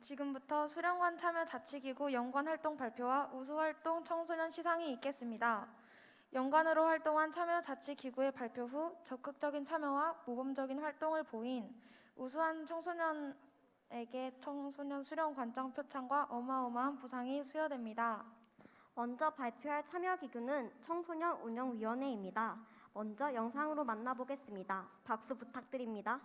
지금부터 수련관 참여 자치기구 연관 활동 발표와 우수 활동 청소년 시상이 있겠습니다. 연관으로 활동한 참여 자치기구의 발표 후 적극적인 참여와 모범적인 활동을 보인 우수한 청소년에게 청소년 수련 관장 표창과 어마어마한 부상이 수여됩니다. 먼저 발표할 참여 기구는 청소년 운영위원회입니다. 먼저 영상으로 만나보겠습니다. 박수 부탁드립니다.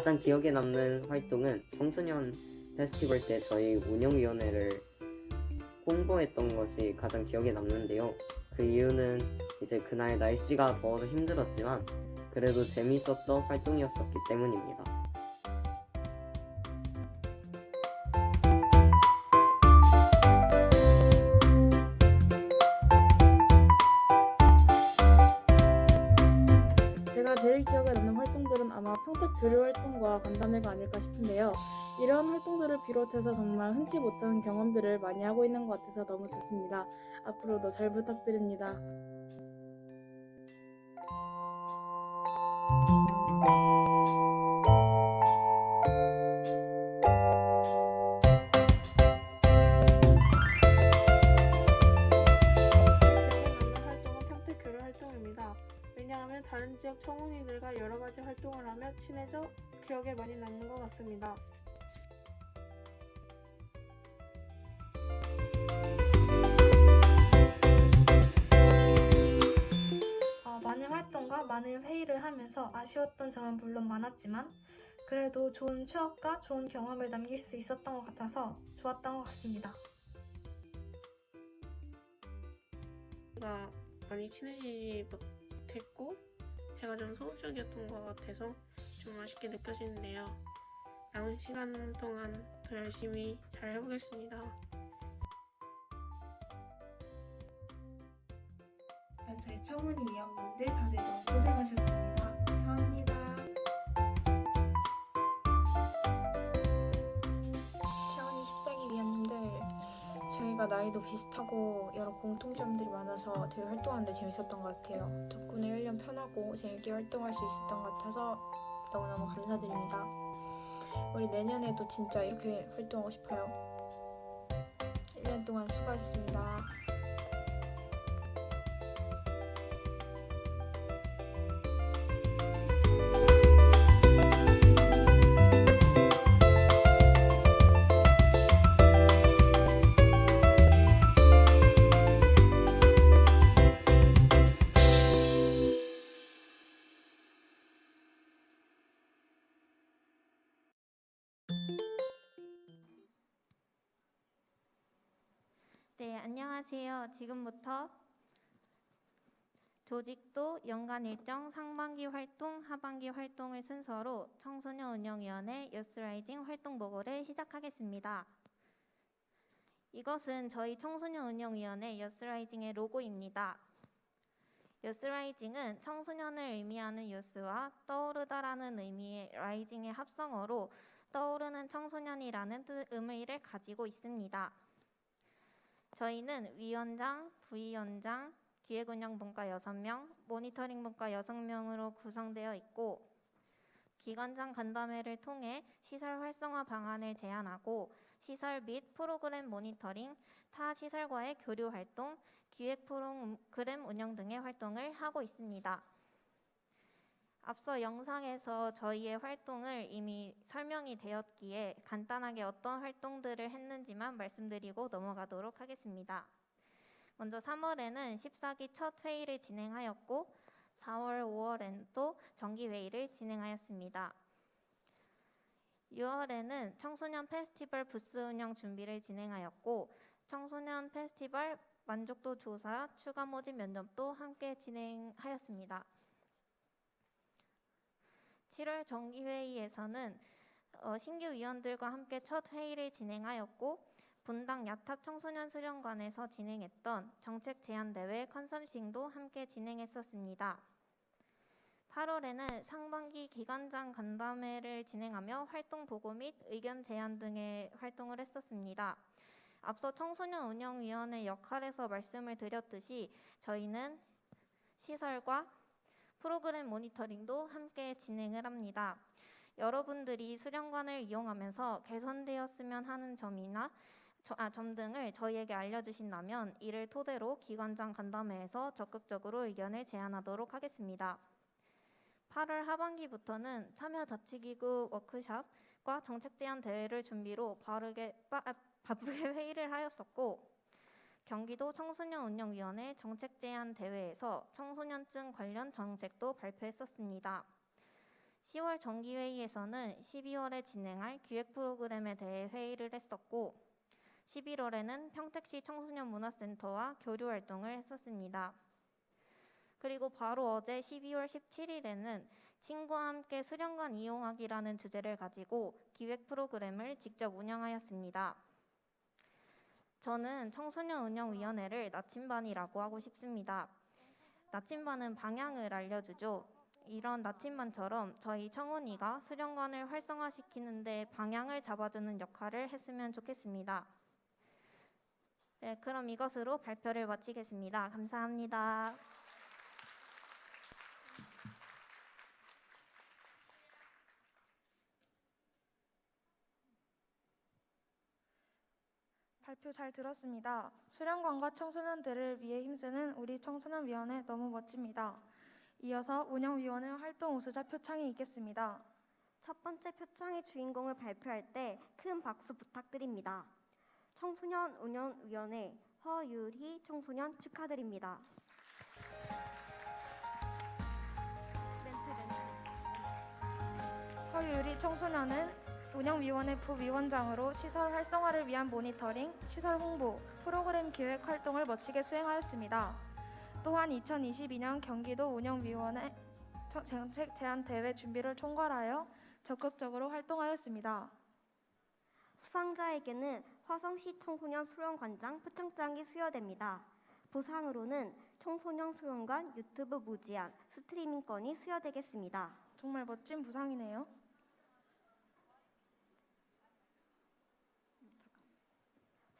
가장 기억에 남는 활동은 청소년 페스티벌 때 저희 운영위원회를 홍보했던 것이 가장 기억에 남는데요. 그 이유는 이제 그날 날씨가 더워서 힘들었지만 그래도 재미있었던 활동이었었기 때문입니다. 제가 제일 기억에 남는 활동들은 아마 평택 교류 활동과 간담회가 아닐까 싶은데요. 이런 활동들을 비롯해서 정말 흔치 못한 경험들을 많이 하고 있는 것 같아서 너무 좋습니다. 앞으로도 잘 부탁드립니다. 청운이들과 여러 가지 활동을 하며 친해져 기억에 많이 남는 것 같습니다. 어, 많은 활동과 많은 회의를 하면서 아쉬웠던 점은 물론 많았지만 그래도 좋은 추억과 좋은 경험을 남길 수 있었던 것 같아서 좋았던 것 같습니다. 제가 많이 친해지지 못했고 제가 좀 소극적이었던 것 같아서 좀 아쉽게 느껴지는데요. 남은 시간 동안 더 열심히 잘 해보겠습니다. 아, 저희 청운이 미역분들 다들 너무 고생하셨습니다. 감사합니다. 저희가 나이도 비슷하고 여러 공통점들이 많아서 되게 활동하는데 재밌었던 것 같아요. 덕분에 1년 편하고 재밌게 활동할 수 있었던 것 같아서 너무너무 감사드립니다. 우리 내년에도 진짜 이렇게 활동하고 싶어요. 1년 동안 수고하셨습니다. 네, 안녕하세요. 지금부터 조직도 연간 일정 상반기 활동, 하반기 활동을 순서로 청소년 운영위원회 여스라이징 활동 보고를 시작하겠습니다. 이것은 저희 청소년 운영위원회 여스라이징의 로고입니다. 여스라이징은 청소년을 의미하는 여스와 떠오르다라는 의미의 라이징의 합성어로 떠오르는 청소년이라는 뜻 의미를 가지고 있습니다. 저희는 위원장, 부위원장, 기획운영분과 6명, 모니터링분과 6명으로 구성되어 있고 기관장 간담회를 통해 시설 활성화 방안을 제안하고 시설 및 프로그램 모니터링, 타 시설과의 교류 활동, 기획 프로그램 운영 등의 활동을 하고 있습니다. 앞서 영상에서 저희의 활동을 이미 설명이 되었기에 간단하게 어떤 활동들을 했는지만 말씀드리고 넘어가도록 하겠습니다. 먼저 3월에는 14기 첫 회의를 진행하였고 4월, 5월에는 또 정기 회의를 진행하였습니다. 6월에는 청소년 페스티벌 부스 운영 준비를 진행하였고 청소년 페스티벌 만족도 조사 추가 모집 면접도 함께 진행하였습니다. 7월 정기회의에서는 어, 신규 위원들과 함께 첫 회의를 진행하였고 분당 야탑 청소년 수련관에서 진행했던 정책 제안 대회 컨설팅도 함께 진행했었습니다. 8월에는 상반기 기관장 간담회를 진행하며 활동 보고 및 의견 제안 등의 활동을 했었습니다. 앞서 청소년 운영위원회 역할에서 말씀을 드렸듯이 저희는 시설과 프로그램 모니터링도 함께 진행을 합니다. 여러분들이 수련관을 이용하면서 개선되었으면 하는 점이나 저- 아, 점 등을 저희에게 알려주신다면 이를 토대로 기관장 간담회에서 적극적으로 의견을 제안하도록 하겠습니다. 8월 하반기부터는 참여 자치기구 워크샵과 정책 제안 대회를 준비로 바르게 빠, 아, 바쁘게 회의를 하였었고 경기도 청소년 운영위원회 정책 제안 대회에서 청소년증 관련 정책도 발표했었습니다. 10월 정기회의에서는 12월에 진행할 기획 프로그램에 대해 회의를 했었고 11월에는 평택시 청소년 문화센터와 교류 활동을 했었습니다. 그리고 바로 어제 12월 17일에는 친구와 함께 수련관 이용하기라는 주제를 가지고 기획 프로그램을 직접 운영하였습니다. 저는 청소년 운영위원회를 나침반이라고 하고 싶습니다. 나침반은 방향을 알려주죠. 이런 나침반처럼 저희 청운이가 수련관을 활성화시키는데 방향을 잡아주는 역할을 했으면 좋겠습니다. 네, 그럼 이것으로 발표를 마치겠습니다. 감사합니다. 발표 잘 들었습니다. 수련관과 청소년들을 위해 힘쓰는 우리 청소년위원회 너무 멋집니다. 이어서 운영위원회 활동 우수자 표창이 있겠습니다. 첫 번째 표창의 주인공을 발표할 때 큰 박수 부탁드립니다. 청소년 운영위원회 허유리 청소년 축하드립니다. 허유리 청소년은 운영위원회 부위원장으로 시설 활성화를 위한 모니터링, 시설 홍보, 프로그램 기획 활동을 멋지게 수행하였습니다. 또한 2022년 경기도 운영위원회 청- 정책 제안 대회 준비를 총괄하여 적극적으로 활동하였습니다. 수상자에게는 화성시 청소년 수련관장 표창장이 수여됩니다. 부상으로는 청소년 수련관 유튜브 무제한 스트리밍권이 수여되겠습니다. 정말 멋진 부상이네요.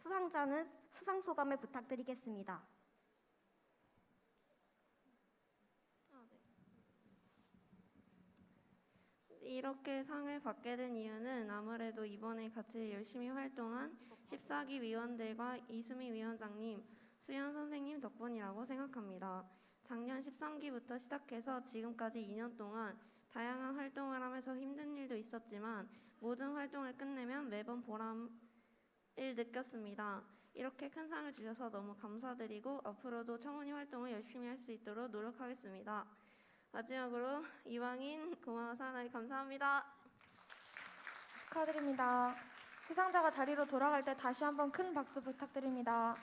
수상자는 수상 소감을 부탁드리겠습니다. 이렇게 상을 받게 된 이유는 아무래도 이번에 같이 열심히 활동한 14기 위원들과 이수미 위원장님, 수연 선생님 덕분이라고 생각합니다. 작년 13기부터 시작해서 지금까지 2년 동안 다양한 활동을 하면서 힘든 일도 있었지만 모든 활동을 끝내면 매번 보람을 느꼈습니다. 이렇게 큰 상을 주셔서 너무 감사드리고 앞으로도 청운이 활동을 열심히 할 수 있도록 노력하겠습니다. 마지막으로 이왕인 고마워 사랑해 감사합니다. 축하드립니다. 수상자가 자리로 돌아갈 때 다시 한번 큰 박수 부탁드립니다.